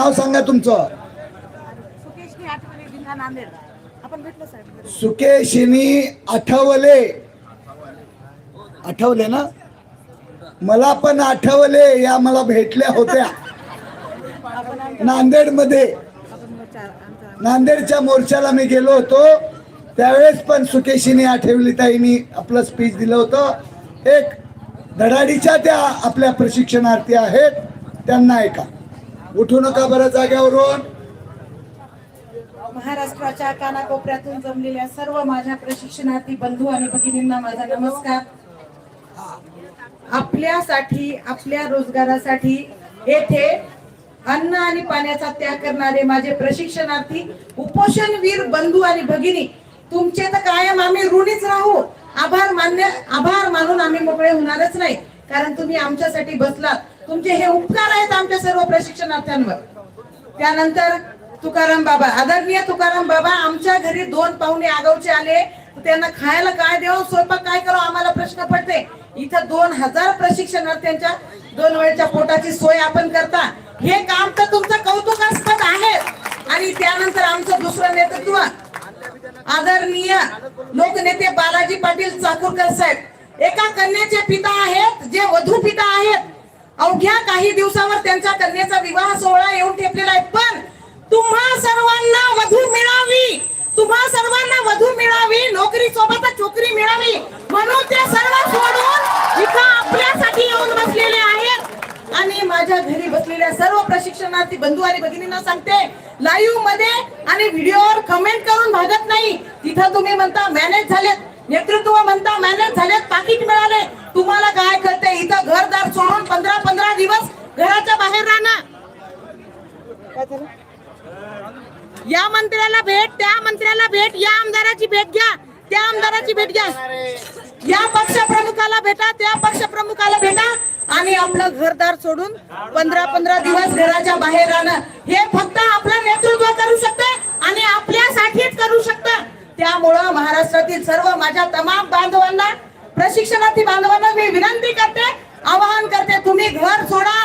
नाव सांगा तुमचं. सुकेशनी आठवले आठवले. आठवले ना? मला पण आठवले या मला भेटल्या होत्या. नांदेडमध्ये नांदेडच्या मोर्चाला मी गेलो होतो. त्यावेळेस पण सुकेशिनी आठवली ताईनी आपलं स्पीच दिलं होतं. एक धडाडीच्या त्या आपल्या प्रशिक्षणार्थी आहेत त्यांना ऐका. उठू नका बरं जाग्यावरून. महाराष्ट्राच्या कानाकोपऱ्यातून जमलेल्या सर्व माझ्या प्रशिक्षणार्थी बंधू आणि भगिनींना माझा नमस्कार. आपल्यासाठी आपल्या रोजगारासाठी येथे अन्न आणि पाण्याचा त्याग करणारे माझे प्रशिक्षणार्थी उपोषणवीर बंधू आणि भगिनी तुमचे तर कायम आम्ही ऋणीच राहू. आभार मान्य आभार मानून आम्ही मोकळे होणारच नाही. कारण तुम्ही आमच्यासाठी बसलात. तुमचे हे उपकार आहेत आमच्या सर्व प्रशिक्षणार्थ्यांवर. त्यानंतर तुकाराम बाबा आदरणीय तुकाराम बाबा आमच्या घरी दोन पाहुणे आगावचे आले. त्यांना खायला काय द्यावं स्वयंपाक काय करावं आम्हाला प्रश्न पडते. इथं दोन हजार प्रशिक्षणार्थ्यांच्या दोन वेळच्या पोटाची सोय आपण करता. हे काम तर तुमचं कौतुकास्पद आहे. आणि त्यानंतर आमचं दुसरं नेतृत्व. आदरणीय लोकनेते बालाजी पाटील चाकूरकर साहेब. एका कन्याचे पिता आहेत जे वधू पिता आहेत. अवघ्या काही दिवसावर त्यांच्या कन्येचा विवाह सोहळा येऊन ठेपलेला आहे. पण तुम्हा सर्वांना वधू मिळावी. तुम्हा सर्वांना वधू मिळावी. नोकरी सोबतच छोकरी मिळावी. म्हणून ते सर्व सोडून इथं आपल्यासाठी येऊन बसलेले आहेत. आणि माझ्या घरी बसलेल्या सर्व प्रशिक्षणार्थी बंधू आणि भगिनींना सांगते लाईव्हमध्ये आणि व्हिडिओवर कमेंट करून भागत नाही. तिथं तुम्ही म्हणता मॅनेज झालेत. नेतृत्व म्हणता मॅनेज झालेत. पाकिट मिळाले. तुम्हाला काय कळते इथं घरदार सोडून पंधरा पंधरा दिवस घराच्या बाहेर राहणं काय झालं? या मंत्र्याला भेट त्या मंत्र्याला भेट या आमदाराची भेट घ्या त्या आमदाराची भेट घ्या. या पक्ष प्रमुखाला भेटा त्या पक्ष प्रमुखाला भेटा आणि आपलं घरदार सोडून पंधरा पंधरा दिवस घराच्या बाहेर राहणं. हे फक्त आपलं नेतृत्व करू शकते आणि आपल्यासाठीच करू शकतं. त्यामुळं महाराष्ट्रातील सर्व माझ्या तमाम बांधवांना प्रशिक्षणार्थी बांधवांना मी विनंती करते आवाहन करते तुम्ही घर सोडा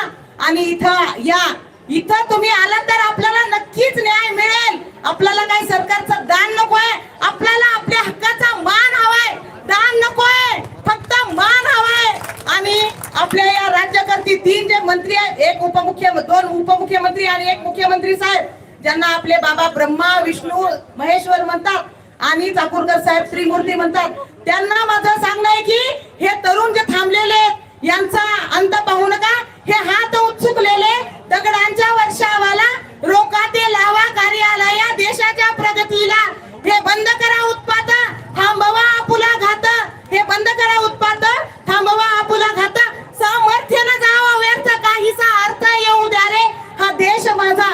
आणि इथं या. इथं तुम्ही आलात तर आपल्याला नक्कीच न्याय मिळेल. आपल्याला काही सरकारचं दान नकोय. आपल्याला आपल्या हक्काचा मान हवाय. दान नकोय. फक्त मान हवाय. आणि आपल्या या राज्याकरती तीन जे मंत्री आहेत एक उपमुख्यमंत्री दोन उपमुख्यमंत्री आणि एक मुख्यमंत्री साहेब ज्यांना आपले बाबा ब्रह्मा विष्णू महेश्वर म्हणतात आणि चाकूरकर साहेब त्रिमूर्ती म्हणतात. त्यांना माझं सांगणं आहे की हे तरुण जे थांबलेले आहेत, यांचा अंत पाहू नका. हे हात उत्सुकलेले दगडांच्या वर्षावाला रोका ते लावा कार्यालया देशाच्या प्रगतीला. हे बंद करा उत्पात थांबवा आपुला घात. हे बंद करा उत्पात थांबवा आपुला घात. सामर्थ्यानं जावा व्यर्थ काहीसा अर्थ येऊ द्या रे हा देश माझा.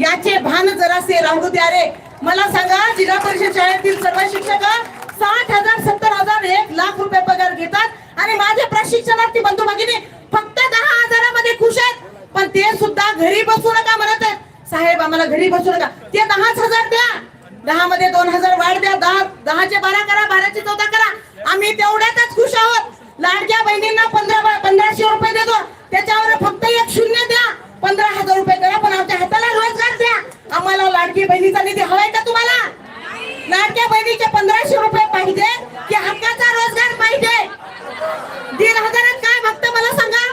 याचे भान जरासे राहू द्या रे मला सांगा जिल्हा परिषद शाळेतील सर्व शिक्षक साठ हजार सत्तर हजार एक लाख रुपये पगार घेतात. आणि माझे प्रशिक्षणार्थी बंधू भगिनी फक्त खुश आहेत. पण ते सुद्धा घरी बसू नका म्हणत आहेत. साहेब आम्हाला घरी बसू नका. ते दहाच हजार द्या. दहा मध्ये दोन हजार वाढ द्या. दहा दहाचे बारा करा बाराचे चौदा करा. आम्ही तेवढ्यातच खुश आहोत. लाडक्या बहिणींना पंधरा पंधराशे रुपये देतो. त्याच्यावर फक्त एक शून्य द्या. पंधरा हजार रुपये करा पण आमच्या हाताला रोजगार द्या. आम्हाला लाडकी बहिणीचा निधी हवाय का तुम्हाला? लाडक्या बहिणीचे पंधराशे रुपये पाहिजे की हक्काचा रोजगार पाहिजे? दीड हजारात काय फक्त मला सांगा?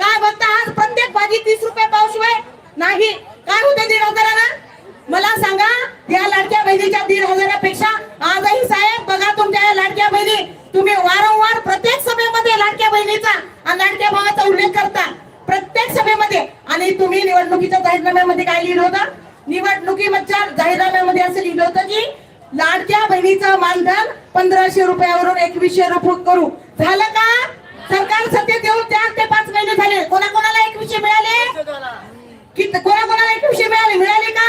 काय बघता आज प्रत्येक भाजी तीस रुपये पावशिवाय नाही. काय होते दीड हजाराला? मला सांगा या लाडक्या बहिणीच्या दीड हजारापेक्षा आजही साहेब बघा तुमच्या या लाडक्या बहिणी. तुम्ही वारंवार प्रत्येक सभेमध्ये लाडक्या बहिणीचा आणि लाडक्या भावाचा उल्लेख करता. प्रत्येक सभेमध्ये. आणि तुम्ही निवडणुकीच्या जाहीरनाम्यामध्ये काय लिहिलं होतं? निवडणुकीच्या जाहीरनाम्यामध्ये असं लिहिलं होतं की लाडक्या बहिणीचं मानधन पंधराशे रुपयावरून एकवीसशे रुपये करू. झालं का? सरकार सत्तेत येऊन चार ते पाच महिने झाले. कोणाकोणाला एकवीसशे मिळाले? कि कोणाकोणाला एकवीसशे मिळाले? मिळाले का?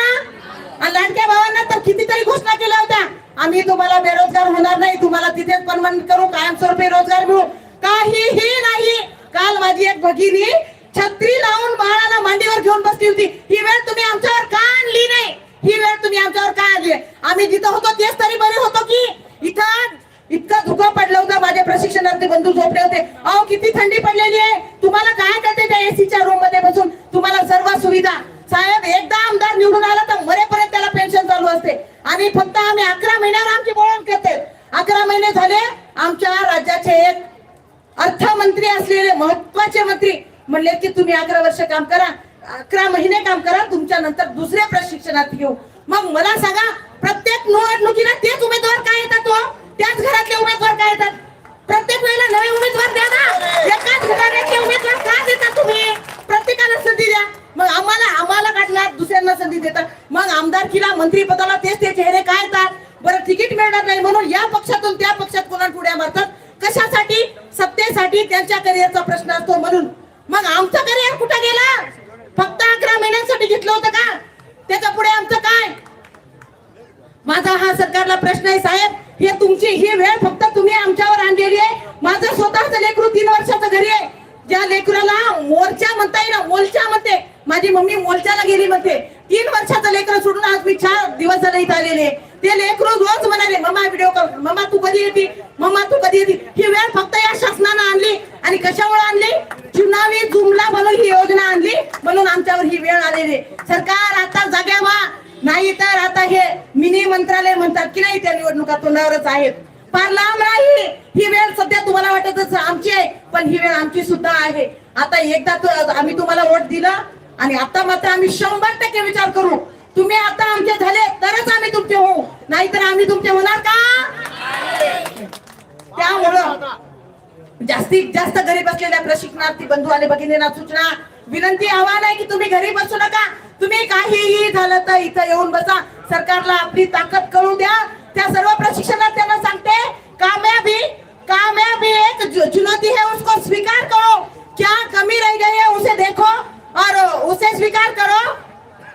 आणि लाडक्या भावांना तर कितीतरी घोषणा केल्या होत्या. आम्ही तुम्हाला बेरोजगार होणार नाही. तुम्हाला तिथेच परमनंट करू कायमस्वरूपी रोजगार मिळू. काहीही नाही. काल माझी एक भगिनी छत्री लावून बाळाला मांडीवर घेऊन बसली होती. ही वेळ तुम्ही आमच्यावर का आणली नाही? ही वेळ तुम्ही आमच्यावर का आणली? आम्ही जिथं होतो तेच तरी बरे होतो की? इथं इतकं धुकं पडलं होतं माझ्या प्रशिक्षणार्थी बंधू झोपले होते. अहो किती थंडी पडलेली आहे. तुम्हाला काय करते त्या एसीच्या रूममध्ये बसून? तुम्हाला सर्व सुविधा. साहेब एकदा आमदार निवडून आला तर मरेपर्यंत त्याला पेन्शन चालू असते. आणि फक्त आम्ही अकरा महिन्यावर आमची बोळण करते. अकरा महिने झाले आमच्या राज्याचे एक अर्थमंत्री असलेले महत्त्वाचे मंत्री म्हणले की तुम्ही अकरा वर्ष काम करा. अकरा महिने काम करा. तुमच्या नंतर दुसऱ्या प्रशिक्षणात घेऊ मग मला सांगा प्रत्येक निवडणुकीला तेच उमेदवार काय येतात तो त्याच घरातले उमेदवार काय येतात? प्रत्येक वेळेला नवे उमेदवार द्या ना. एकाच घराण्याचे उमेदवार का देता तुम्ही? प्रत्येकाला संधी द्या. मग आम्हाला आम्हाला काढणार दुसऱ्यांना संधी देतात. मग आमदारकीला मंत्रीपदाला तेच ते चेहरे काय येतात? बरं तिकीट मिळणार नाही म्हणून या पक्षातून त्या पक्षात कोणा पुढ्या मारतात? कशासाठी? सत्तेसाठी त्यांच्या करिअरचा प्रश्न असतो म्हणून. मग आमचं करिअर कुठं गेला? फक्त अकरा महिन्यांसाठी घेतलं होतं का? त्याच्या पुढे आमचं काय? माझा हा सरकारला प्रश्न आहे साहेब. तुमची ही वेळ फक्त तुम्ही आमच्यावर आणलेली आहे. माझं स्वतःच लेकरू तीन वर्षाचं घरी आहे. ज्या लेकराला मोर्चा म्हणता येईल मोलच्या म्हणते. माझी मम्मी मोलच्याला गेली म्हणते. तीन वर्षाचं लेकर सोडून आज मी चार दिवस झाले इथं आलेले ते लेकरू रोज म्हणाले मम्मा व्हिडिओ कॉल मम्मा तू कधी येते? मम्मा तू कधी येते? ही वेळ फक्त या शासनानं आणली आणि कशामुळे आणली? चुनावी जुमला म्हणून ही योजना आणली. म्हणून आमच्यावर ही वेळ आलेली सरकार आता जाग्या व्हा नाही तर आता हे मिनी मंत्रालय म्हणतात की नाही त्या निवडणुका तोंडावरच आहेत. फार लांब नाही. ही वेळ सध्या तुम्हाला वाटतच आमची आहे पण ही वेळ आमची सुद्धा आहे. आता एकदा आम्ही तुम्हाला वोट दिला आणि आता मात्र आम्ही शंभर टक्के विचार करू. तुम्ही आता आमचे झाले तरच आम्ही तुमचे होऊ. नाहीतर आम्ही तुमचे होणार का? त्यामुळं जास्तीत जास्त घरी असलेल्या प्रशिक्षणार्थी बंधू आले भगिनींना सूचना विनंती आव्हान आहे की तुम्ही घरी बसू नका. तुम्ही काहीही झालं तर इथं येऊन बसा. सरकारला आपली ताकद कळू द्या. त्या सर्व प्रशिक्षणार्थ्यांना सांगते कामयाबी कामयाबी एक चुनौती है, उसको स्वीकार करो. क्या कमी रह गई है, उसे देखो और उसे स्वीकार करो.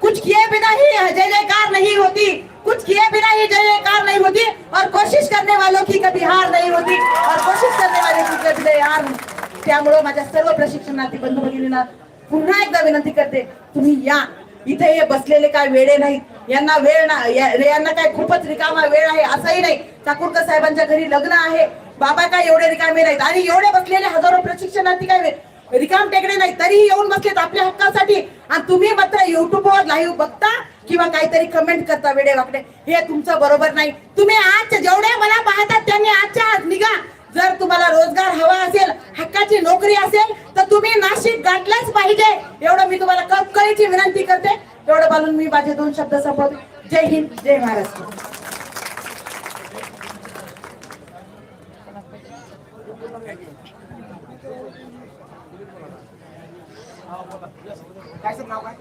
कुछ किए बिना ही जय जयकार नहीं होती. कुछ किए बिना ही जय जयकार नहीं होती. और कोशिश करने वालों की कभी हार नहीं होती. और कोशिश करने वाले की कभी हार. त्यामुळं माझ्या सर्व प्रशिक्षणार्थी बंधू भगिनींना पुन्हा एकदा विनंती करते तुम्ही या. इथे हे बसलेले काय वेळे नाहीत. यांना वेळ ना यांना काय खूपच रिकामा वेळ आहे असाही नाही. चाकूरकर साहेबांच्या घरी लग्न आहे. बाबा काय एवढे रिकामे नाहीत. आणि एवढे बसलेले हजारो प्रशिक्षणार्थी काय रिकाम टेकडे नाही तरीही येऊन बसलेत आपल्या हक्कासाठी. आणि तुम्ही मात्र युट्यूबवर लाईव्ह बघता किंवा काहीतरी कमेंट करता वेडे वाकडे. हे तुमचं बरोबर नाही. तुम्ही आज जेवढे मला पाहतात त्यांनी आजच्या आज निघा. जर तुम्हाला रोजगार हवा असेल हक्काची नोकरी असेल तर तुम्ही नाशिक गाठलंच पाहिजे. एवढं मी तुम्हाला कळकळीची विनंती करते. एवढं बोलून मी माझे दोन शब्द संपवते. जय हिंद जय महाराष्ट्र. काय सर नाव काय?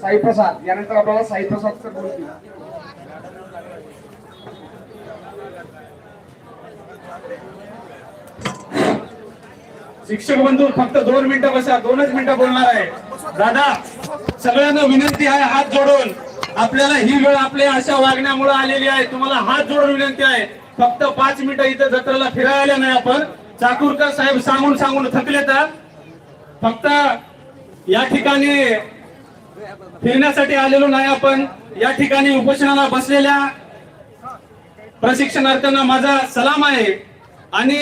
साई प्रसाद यानंतर आपल्याला साई शिक्षक बंधू फक्त दोन मिनिटं बसा दोनच मिनिटं बोलणार आहे. दादा सगळ्यांना विनंती आहे हात जोडून. आपल्याला ही वेळ आपल्या अशा वागण्यामुळे आलेली आहे. तुम्हाला हात जोडून विनंती आहे. फक्त पाच मिनिटं इथं जत्रेला फिरायला नाही आपण. चाकूरकर साहेब सांगून सांगून थकले तर. फक्त या ठिकाणी फिरण्यासाठी आलेलो नाही आपण. या ठिकाणी उपोषणाला बसलेल्या प्रशिक्षणार्थ्यांना माझा सलाम आहे. आणि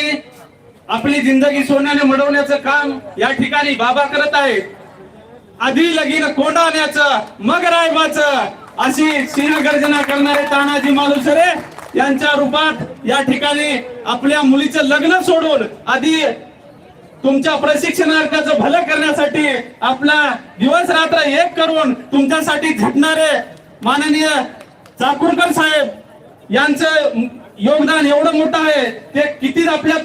आपली जिंदगी सोन्याने मडवण्याचं काम या ठिकाणी बाबा करत आहेत. आधी लगीन कोंडाण्याचं मग रायबाचं अशी सिंहगर्जना करणारे तानाजी मालुसरे यांच्या रूपात या ठिकाणी आपल्या मुलीचं लग्न सोडून आधी तुमच्या प्रशिक्षणार्थाचं भलं करण्यासाठी आपला दिवस रात्र एक करून तुमच्यासाठी झटणारे माननीय चाकूरकर साहेब यांचं योगदान एवढं मोठं आहे ते किती आपल्या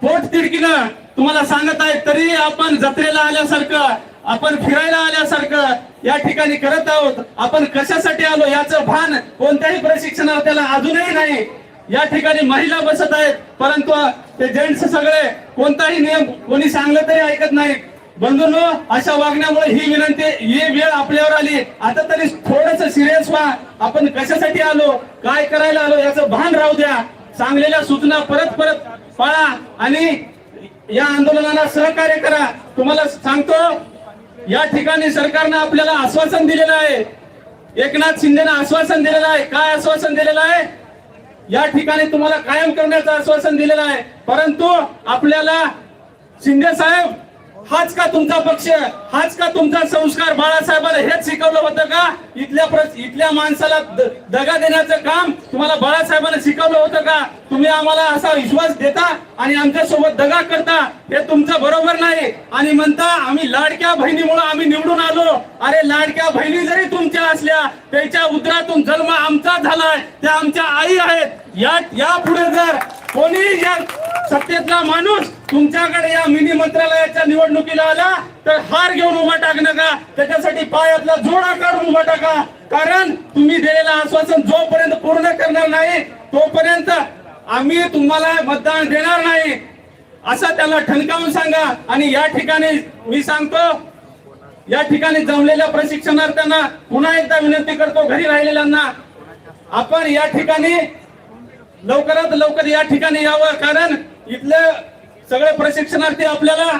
पोट तिडकीनं तुम्हाला सांगत आहे तरी आपण जत्रेला आल्यासारखं आपण फिरायला आल्यासारखं या ठिकाणी करत आहोत. आपण कशासाठी आलो याचं भान कोणत्याही प्रशिक्षणार्थ्याला अजूनही नाही. या ठिकाणी महिला बसत आहेत परंतु ते जेंट्स सगळे कोणताही नियम कोणी सांगलं तरी ऐकत नाहीत. बंधूंनो अशा वागण्यामुळे ही विनंती ही वेळ आपल्यावर आली. आता तरी थोडस सिरियस व्हा. आपण कशासाठी आलो? काय करायला आलो? याचं भान राहू द्या. सांगलेल्या सूचना परत परत पाळा आणि या आंदोलनाला सहकार्य करा. तुम्हाला सांगतो या ठिकाणी सरकारनं आपल्याला आश्वासन दिलेलं आहे. एकनाथ शिंदेनं आश्वासन दिलेलं आहे. काय आश्वासन दिलेलं आहे? या ठिकाणी तुम्हाला कायम करण्याचं आश्वासन दिलेलं आहे. परंतु आपल्याला शिंदे साहेब हाच का तुमचा पक्ष? हाच का तुमचा संस्कार? बाळासाहेबांना हेच शिकवलं होतं का? इथल्या इथल्या माणसाला दगा देण्याचं काम तुम्हाला बाळासाहेबांना शिकवलं होतं का? तुम्ही आम्हाला असा विश्वास देता आणि आमच्यासोबत दगा करता? हे तुमचं बरोबर नाही. आणि म्हणता आम्ही लाडक्या बहिणीमुळे आम्ही निवडून आलो. अरे लाडक्या बहिणी जरी तुमच्या असल्या त्याच्या उदरातून जन्म आमचा झालाय. त्या आमच्या आई आहेत. या या पुढे जर कोणी या सत्तेतला माणूस तुमच्याकडे या मिनी मंत्रालयाच्या निवडणुकीला आला तर हार घेऊन उभा टाक नका. त्याच्यासाठी पायातला जोडा काढून उभा टाका. कारण तुम्ही दिलेलं आश्वासन जोपर्यंत पूर्ण करणार नाही तोपर्यंत आम्ही तुम्हाला मतदान देणार नाही. असं त्याला ठणकावून सांगा. आणि या ठिकाणी मी सांगतो या ठिकाणी जमलेल्या प्रशिक्षणार्थ्यांना पुन्हा एकदा विनंती करतो घरी राहिलेल्यांना. आपण या ठिकाणी लवकरात लवकर या ठिकाणी यावं कारण इथले सगळे प्रशिक्षणार्थी आपल्याला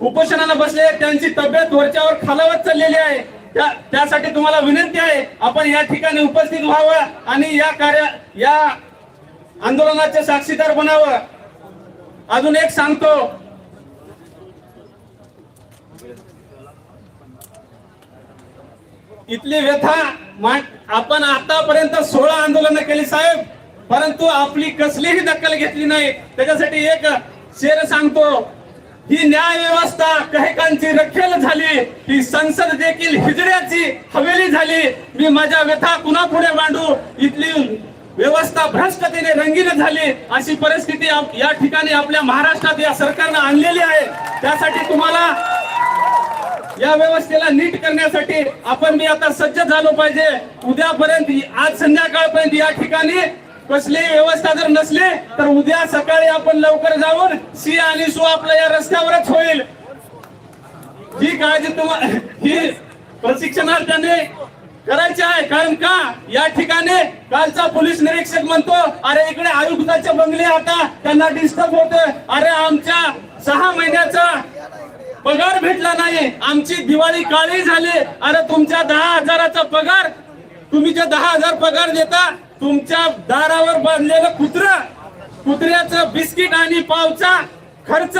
उपोषणाला बसले त्यांची तब्येत वरच्यावर खालावत चाललेली आहे. त्या- त्यासाठी तुम्हाला विनंती आहे आपण या ठिकाणी उपस्थित व्हावं आणि या कार्य या आंदोलनाचे साक्षीदार बनावं. अजून एक सांगतो. इथली व्यथा आपण आतापर्यंत सोळा आंदोलनं केली साहेब. परंतु आपली कसलीही दखल घेतली नाही. त्याच्यासाठी एक शेर सांगतो ही न्याय व्यवस्था कहकांची रखेल झाली ही संसद देखील हिजड्याची हवेली झाली. मी माझ्या व्यथा पुन्हा पुढे मांडू? इथली व्यवस्था भ्रष्टतेने रंगीन झाली. अशी परिस्थिती या ठिकाणी आपल्या महाराष्ट्रात या सरकारनं आणलेली आहे. त्यासाठी तुम्हाला या व्यवस्थेला नीट करण्यासाठी आपण मी आता सज्ज झालो पाहिजे. उद्यापर्यंत आज संध्याकाळपर्यंत या ठिकाणी कसली व्यवस्था जर नसली तर उद्या सकाळी आपण लवकर जाऊन सी आणि सो आपल्या या रस्त्यावरच होईल. ही काळजी तुम्हाला ही प्रशिक्षणार्थ्याने करायची आहे. कारण का? या ठिकाणी कालचा पोलीस निरीक्षक म्हणतो अरे इकडे आयुक्ताचे बंगले आता त्यांना डिस्टर्ब होत अरे आमच्या सहा महिन्याचा पगार भेटला नाही. आमची दिवाळी काळी झाली. अरे तुमच्या दहा हजाराचा पगार तुम्ही जे दहा हजार पगार देता तुमच्या दारावर बांधलेलं कुत्र कुत्र्याचं बिस्किट आणि पावचा खर्च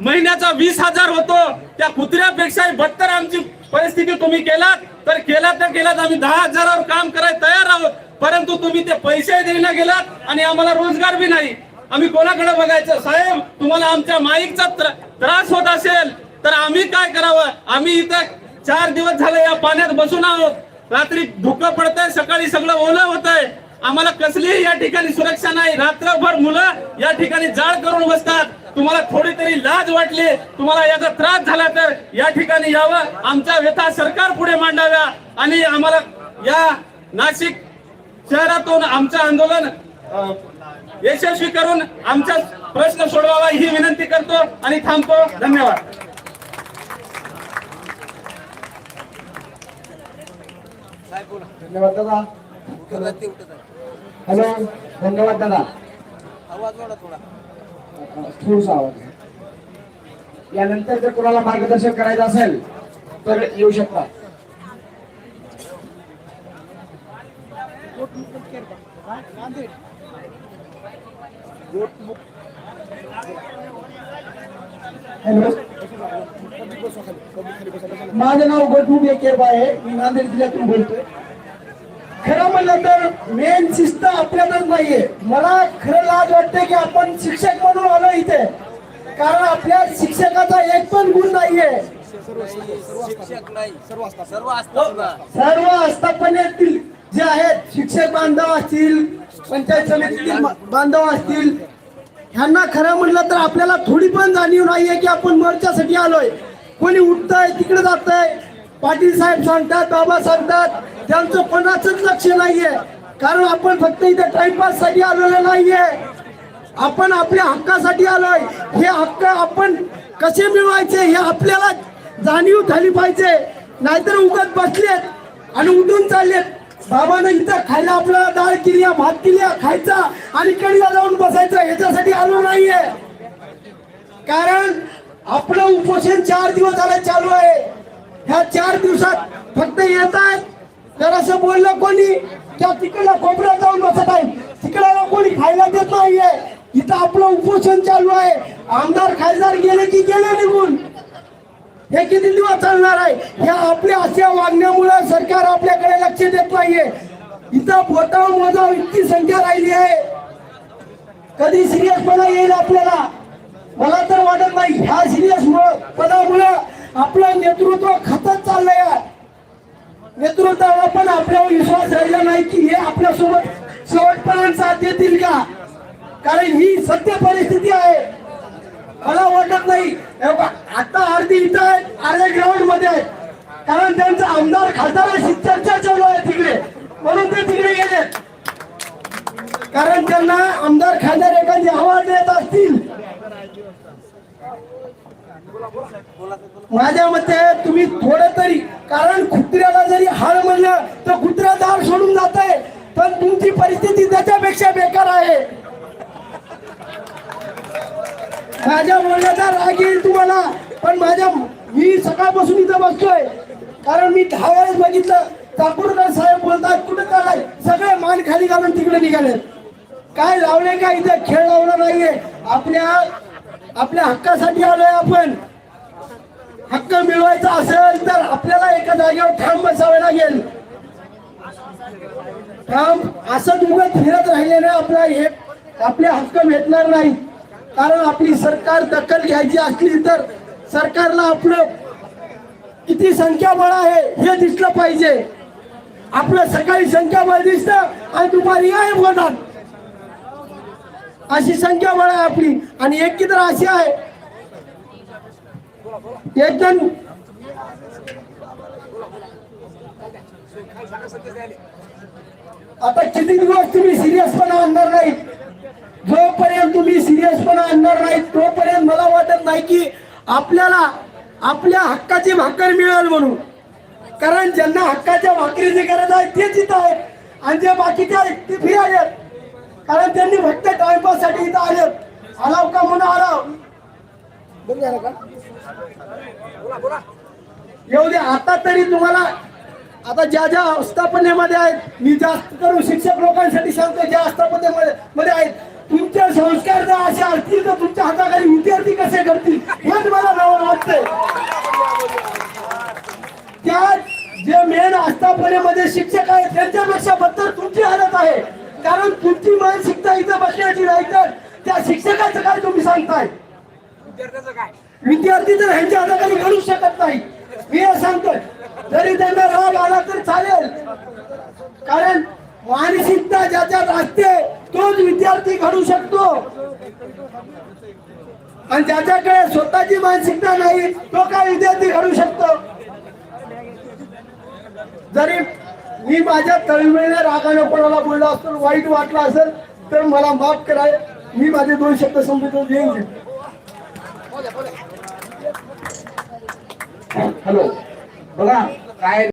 महिन्याचा वीस हजार होतो. त्या कुत्र्यापेक्षाही बदतर आमची परिस्थिती तुम्ही केलात. तर केला तर केलात. आम्ही दहा हजारावर काम करायला तयार आहोत. परंतु तुम्ही ते पैसे देण्याला गेलात आणि आम्हाला रोजगार बी नाही. आम्ही कोणाकडे बघायचं? साहेब तुम्हाला आमच्या माईकचा त्रास होत असेल. तर आम्ही काय करावं? आम्ही इथं चार दिवस झाले या पाण्यात बसून आहोत. रात्री धुकं पडतंय सकाळी सगळं ओलं होतंय. आम्हाला कसलीही या ठिकाणी सुरक्षा नाही. रात्रभर मुलं या ठिकाणी जाळ करून बसतात. तुम्हाला थोडी तरी लाज वाटली तुम्हाला याचा त्रास झाला तर या ठिकाणी यावं. आमच्या व्यथा सरकार पुढे मांडाव्या. आणि आम्हाला या नाशिक शहरातून आमचं आंदोलन यशस्वी करून आमचा प्रश्न सोडवावा ही विनंती करतो आणि थांबतो. धन्यवाद. धन्यवाद दादा. हॅलो धन्यवाद दादा. थोडासा आवाज. यानंतर जर कोणाला मार्गदर्शन करायचं असेल तर येऊ शकता. हॅलो. माझं नाव गोटमुख केरबा आहे. मी नांदेड जिल्ह्यातून बोलतोय. खरं म्हणलं तर मेन शिस्त आपल्यातच नाहीये. मला खरं लाज वाटते की आपण शिक्षक म्हणून आलो इथे. कारण आपल्या शिक्षकाचा एक पण गुण नाहीये. नाही सर्व सर्व आस्थापनेतील जे आहेत शिक्षक बांधव असतील पंचायत समितीतील बांधव असतील ह्यांना खरं म्हणलं तर आपल्याला थोडी पण जाणीव नाहीये की आपण मोर्चासाठी आलोय. कोणी उठतंय तिकडे आहे पाटील साहेब सांगतात बाबा सांगतात. त्यांचं कोणाचंच लक्ष नाहीये. कारण आपण फक्त इथे टाइमपाससाठी आलेलो नाहीये. आपण आपल्या हक्कासाठी आलोय. हे हक्क आपण कसे मिळवायचे हे आपल्याला जाणीव झाली पाहिजे. नाहीतर उगत बसलेत आणि उठून चाललेत. बाबानं इथं खायला आपल्याला डाळ किलिया भात किलिया खायचा आणि कडीला जाऊन बसायचं ह्याच्यासाठी आलो नाहीये. कारण आपलं उपोषण चार दिवस झालं चालू आहे. ह्या चार दिवसात फक्त येत आहेत. तर असं बोललं कोणी त्या तिकडला कोपऱ्यात जाऊन बसत आहे तिकडला कोणी खायला देत नाहीये. इथं आपलं उपोषण चालू आहे. आमदार खासदार गेले की गेले निघून. हे किती दिवस चालणार आहे? ह्या आपल्या अशा वागण्यामुळे सरकार आपल्याकडे लक्ष देत नाहीये. इथं बोटावर मोजा इतकी संख्या राहिली आहे. कधी सिरियसपणा येईल आपल्याला? मला तर वाटत नाही. ह्या सिरियस पदामुळे आपलं नेतृत्व खतच चाललंय नेतृत्वाला पण आपल्यावर विश्वास राहिला नाही की हे आपल्यासोबत शेवटपर्यंत साथ देतील का? कारण ही सत्य परिस्थिती आहे. मला वाटत नाही. आता अर्धी इथं आहेत अर्धे ग्राउंडमध्ये आहेत. कारण त्यांचा आमदार खासदाराशी चर्चा चालू आहे तिकडे. म्हणून ते तिकडे गेले कारण त्यांना आमदार खासदार एखादी आवाज देत असतील माझ्या मते तुम्ही थोडं तरी कारण कुत्र्याला जरी हाड म्हणलं तर कुत्रा दार सोडून जात आहे पण तुमची परिस्थिती त्याच्यापेक्षा बेकार आहे. माझ्या बोलण्याचा राग येईल तुम्हाला पण माझ्या मी सकाळपासून इथं बसतोय. कारण मी दहा वेळेस बघितलं चाकूरकर साहेब बोलतात कुठं चालाय सगळे मान खाली घालून तिकडे निघाले काय लावले का इथं? खेळ लावला नाहीये. आपल्या आपल्या हक्कासाठी आलोय आपण. हक्क मिळवायचा असेल तर आपल्याला एका जागेवर ठाम बसावे लागेल. ठाम असं उगत फिरत राहिल्याने आपला हे आपले हक्क भेटणार नाही. कारण आपली सरकार दखल घ्यायची असली तर सरकारला आपलं किती संख्याबळ आहे हे दिसलं पाहिजे. आपलं सकाळी संख्याबळ दिसतं आणि दुपारी आहे बोलतात अशी संख्याबळ आहे आपली. आणि एक किती तर अशी आहे एक आता किती दिवस तुम्ही सिरियसपणा आणणार नाही जोपर्यंत तुम्ही सिरियसपणा आणणार नाही तोपर्यंत मला वाटत नाही की आपल्याला आपल्या हक्काची भाकर मिळेल म्हणून. कारण ज्यांना हक्काच्या भाकरीची गरज आहे तेच इथं आहेत. आणि जे बाकीचे आहेत. ते फिरायत कारण त्यांनी फक्त टाइमपाससाठी इथं आलेत. आलाव का म्हणून आलाव? बंद झालं का? येऊ दे आता तरी तुम्हाला आता ज्या ज्या आस्थापनेमध्ये आहेत मी जास्त करून शिक्षक लोकांसाठी सांगतो ज्या आस्थापनेमध्ये मध्ये आहेत तुमचे संस्कार जर असे असतील तर तुमच्या हाताखाली विद्यार्थी कसे करतील हेच मला नवं वाटतंय त्या जे मेन आस्थापनेमध्ये शिक्षक आहेत त्यांच्यापेक्षा बद्दल तुमची हालत आहे. कारण तुमची मानसिकता इथं बसण्याची नाही तर त्या शिक्षकाचं काय तुम्ही सांगताय? विद्यार्थी तर ह्यांच्या हाताखाली घडू शकत नाही. मी हे सांगतोय जरी त्यांना राग आला तर चालेल. कारण मानसिकता ज्याच्यात असते तोच विद्यार्थी घडू शकतो. आणि ज्याच्याकडे स्वतःची मानसिकता नाही तो काय विद्यार्थी घडू शकतो? जरी मी माझ्या तळमळीने रागाने कोणाला बोललो असतो वाईट वाटलं असेल तर मला माफ कराय मी माझे दोन शब्द समजून देईन हॅलो. बघा काय